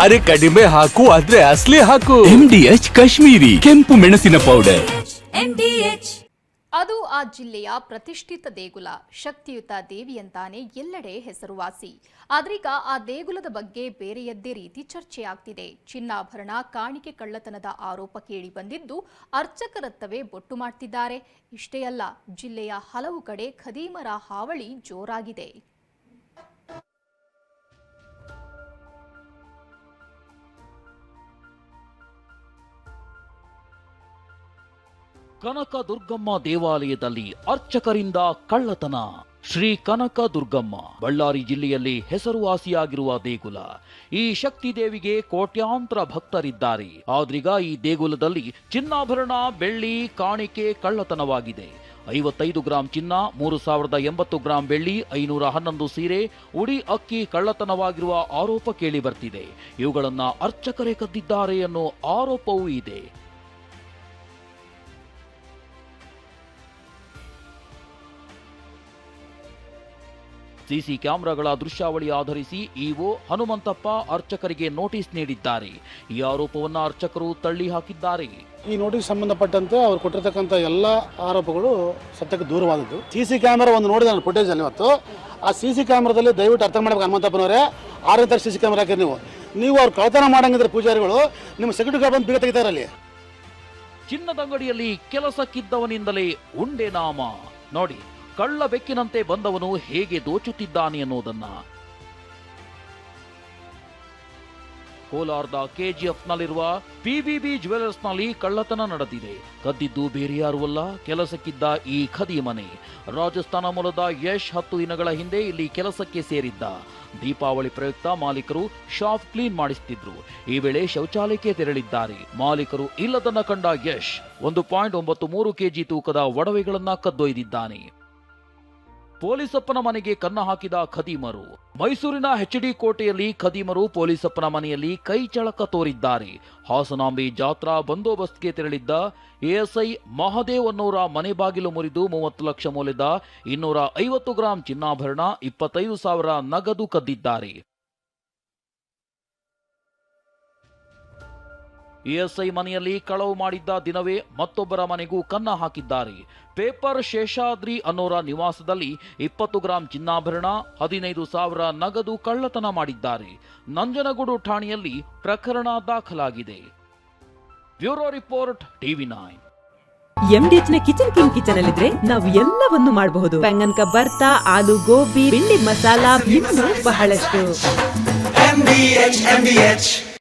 ಅರೆ ಕಡಿಮೆ ಹಾಕು ಆದ್ರೆ ಅಸ್ಲಿ ಹಾಕು. ಎಂಡಿಎಚ್ ಕಾಶ್ಮೀರಿ ಕೆಂಪು ಮೆಣಸಿನ ಪೌಡರ್ MDH ಅದು ಆ ಜಿಲ್ಲೆಯ ಪ್ರತಿಷ್ಠಿತ ದೇಗುಲ ಶಕ್ತಿಯುತ ದೇವಿಯಂತಾನೆ ಎಲ್ಲೆಡೆ ಹೆಸರುವಾಸಿ. ಆದ್ರೀಗ ಆ ದೇಗುಲದ ಬಗ್ಗೆ ಬೇರೆಯದ್ದೇ ರೀತಿ ಚರ್ಚೆಯಾಗ್ತಿದೆ ಚಿನ್ನಾಭರಣ ಕಾಣಿಕೆ ಕಳ್ಳತನದ ಆರೋಪ ಕೇಳಿ ಬಂದಿದ್ದು ಅರ್ಚಕರತ್ತವೇ ಬೊಟ್ಟು ಮಾಡ್ತಿದ್ದಾರೆ. ಇಷ್ಟೇ ಅಲ್ಲ ಜಿಲ್ಲೆಯ ಹಲವು ಕಡೆ ಖದೀಮರ ಹಾವಳಿ ಜೋರಾಗಿದೆ. ಕನಕ ದುರ್ಗಮ್ಮ ದೇವಾಲಯದಲ್ಲಿ ಅರ್ಚಕರಿಂದ ಕಳ್ಳತನ. ಶ್ರೀ ಕನಕ ದುರ್ಗಮ್ಮ ಬಳ್ಳಾರಿ ಜಿಲ್ಲೆಯಲ್ಲಿ ಹೆಸರುವಾಸಿಯಾಗಿರುವ ದೇಗುಲ. ಈ ಶಕ್ತಿ ದೇವಿಗೆ ಕೋಟ್ಯಾಂತರ ಭಕ್ತರಿದ್ದಾರೆ. ಆದ್ರೀಗ ಈ ದೇಗುಲದಲ್ಲಿ ಚಿನ್ನಾಭರಣ, ಬೆಳ್ಳಿ, ಕಾಣಿಕೆ ಕಳ್ಳತನವಾಗಿದೆ. ಐವತ್ತೈದು ಗ್ರಾಂ ಚಿನ್ನ, ಮೂರು ಸಾವಿರದ ಎಂಬತ್ತು ಗ್ರಾಂ ಬೆಳ್ಳಿ, ಐನೂರ ಹನ್ನೊಂದು ಸೀರೆ, ಉಡಿ ಅಕ್ಕಿ ಕಳ್ಳತನವಾಗಿರುವ ಆರೋಪ ಕೇಳಿ ಬರ್ತಿದೆ. ಇವುಗಳನ್ನ ಅರ್ಚಕರೇ ಕದ್ದಿದ್ದಾರೆ ಅನ್ನೋ ಆರೋಪವೂ ಇದೆ. ಸಿಸಿ ಕ್ಯಾಮೆರಾಗಳ ದೃಶ್ಯಾವಳಿ ಆಧರಿಸಿ ಇಒ ಹನುಮಂತಪ್ಪ ಅರ್ಚಕರಿಗೆ ನೋಟಿಸ್ ನೀಡಿದ್ದಾರೆ. ಈ ಆರೋಪವನ್ನು ಅರ್ಚಕರು ತಳ್ಳಿ ಹಾಕಿದ್ದಾರೆ. ಈ ನೋಟಿಸ್ ಸಂಬಂಧಪಟ್ಟಂತೆ ಅವರು ಕೊಟ್ಟಿರ್ತಕ್ಕಂಥ ಎಲ್ಲ ಆರೋಪಗಳು ಸತ್ಯಕ್ಕೆ ದೂರವಾದದ್ದು. ಸಿ ಸಿ ಕ್ಯಾಮೆರಾ ಒಂದು ನೋಡಿದೆ ನಾನು ಫುಟೇಜ್ ಅಲ್ಲಿ ಇವತ್ತು. ಆ ಸಿ ಸಿ ಕ್ಯಾಮ್ರಾದಲ್ಲಿ ದಯವಿಟ್ಟು ಅರ್ಥ ಮಾಡಬೇಕು ಹನುಮಂತಪ್ಪನವರೇ. ಆರನೇ ತರ ಸಿ ಸಿ ಕ್ಯಾಮ್ರಾ ಹಾಕಿರಿ ನೀವು. ನೀವು ಅವ್ರು ಕಳತನ ಮಾಡಂಗಿದ್ರೆ ಪೂಜಾರಿಗಳು ನಿಮ್ಮ ಸೆಕ್ಯೂರಿಟಿ ಗಾರ್ಡ್ ಬಂದು ಬೀಗ ತೆಗಿತಾರೆ ಅಲ್ಲಿ. ಚಿನ್ನದಂಗಡಿಯಲ್ಲಿ ಕೆಲಸಕ್ಕಿದ್ದವನಿಂದಲೇ ಉಂಡೆ ನಾಮ. ನೋಡಿ. ಕಳ್ಳ ಬೆಕ್ಕಿನಂತೆ ಬಂದವನು ಹೇಗೆ ದೋಚುತ್ತಿದ್ದಾನೆ ಅನ್ನೋದನ್ನ ಕೋಲಾರದ ಕೆಜಿಎಫ್ನಲ್ಲಿರುವ ಪಿಬಿಬಿ ಜ್ಯುವೆಲರ್ಸ್ನಲ್ಲಿ ಕಳ್ಳತನ ನಡೆದಿದೆ. ಕದ್ದಿದ್ದು ಬೇರೆ ಯಾರೂ ಅಲ್ಲ, ಕೆಲಸಕ್ಕಿದ್ದ ಈ ಖದಿ ಮನೆ ರಾಜಸ್ಥಾನ ಮೂಲದ ಯಶ್ ಹತ್ತು ದಿನಗಳ ಹಿಂದೆ ಇಲ್ಲಿ ಕೆಲಸಕ್ಕೆ ಸೇರಿದ್ದ. ದೀಪಾವಳಿ ಪ್ರಯುಕ್ತ ಮಾಲೀಕರು ಶಾಪ್ ಕ್ಲೀನ್ ಮಾಡಿಸುತ್ತಿದ್ರು ಈ ವೇಳೆ ಶೌಚಾಲಯಕ್ಕೆ ತೆರಳಿದ್ದಾರೆ. ಮಾಲೀಕರು ಇಲ್ಲದನ್ನ ಕಂಡ ಯಶ್ ಒಂದು ಪಾಯಿಂಟ್ ಒಂಬತ್ತು ಮೂರು ಕೆಜಿ ತೂಕದ ಒಡವೆಗಳನ್ನ ಕದ್ದೊಯ್ದಿದ್ದಾನೆ. ಪೊಲೀಸಪ್ಪನ ಮನೆಗೆ ಕನ್ನ ಹಾಕಿದ ಖದೀಮರು. ಮೈಸೂರಿನ ಎಚ್ಡಿ ಕೋಟೆಯಲ್ಲಿ ಖದೀಮರು ಪೊಲೀಸಪ್ಪನ ಮನೆಯಲ್ಲಿ ಕೈ ಚಳಕ ತೋರಿದ್ದಾರೆ. ಹಾಸನಾಂಬಿ ಜಾತ್ರಾ ಬಂದೋಬಸ್ತ್ಗೆ ತೆರಳಿದ್ದ ಎಎಸ್ಐ ಮಹದೇವ್ ಅನ್ನೋರ ಮನೆ ಬಾಗಿಲು ಮುರಿದು ಮೂವತ್ತು ಲಕ್ಷ ಮೌಲ್ಯದ ಇನ್ನೂರ ಐವತ್ತು ಗ್ರಾಂ ಚಿನ್ನಾಭರಣ, ಇಪ್ಪತ್ತೈದು ಸಾವಿರ ನಗದು ಕದ್ದಿದ್ದಾರೆ. ಎಎಸ್ಐ ಮನೆಯಲ್ಲಿ ಕಳವು ಮಾಡಿದ್ದ ದಿನವೇ ಮತ್ತೊಬ್ಬರ ಮನೆಗೂ ಕನ್ನ ಹಾಕಿದ್ದಾರೆ. ಪೇಪರ್ ಶೇಷಾದ್ರಿ ಅನ್ನೋರ ನಿವಾಸದಲ್ಲಿ ಇಪ್ಪತ್ತು ಗ್ರಾಂ ಚಿನ್ನಾಭರಣ ಹದಿನೈದು ಸಾವಿರ ನಗದು ಕಳ್ಳತನ ಮಾಡಿದ್ದಾರೆ. ನಂಜನಗೂಡು ಠಾಣೆಯಲ್ಲಿ ಪ್ರಕರಣ ದಾಖಲಾಗಿದೆ. Bureau report TV nine. ಎಂಡಿಎಚ್ನ kitchen king kitchen ಅಲ್ಲಿದ್ರೆ ನಾವು ಎಲ್ಲವನ್ನು ಮಾಡಬಹುದು. ಬೆಂಗನ್ಕ ಬರ್ತಾ ಆಲೂ ಗೋಬಿ ಬಿಂಡಿ ಮಸಾಲಾ ಬಹಳಷ್ಟು.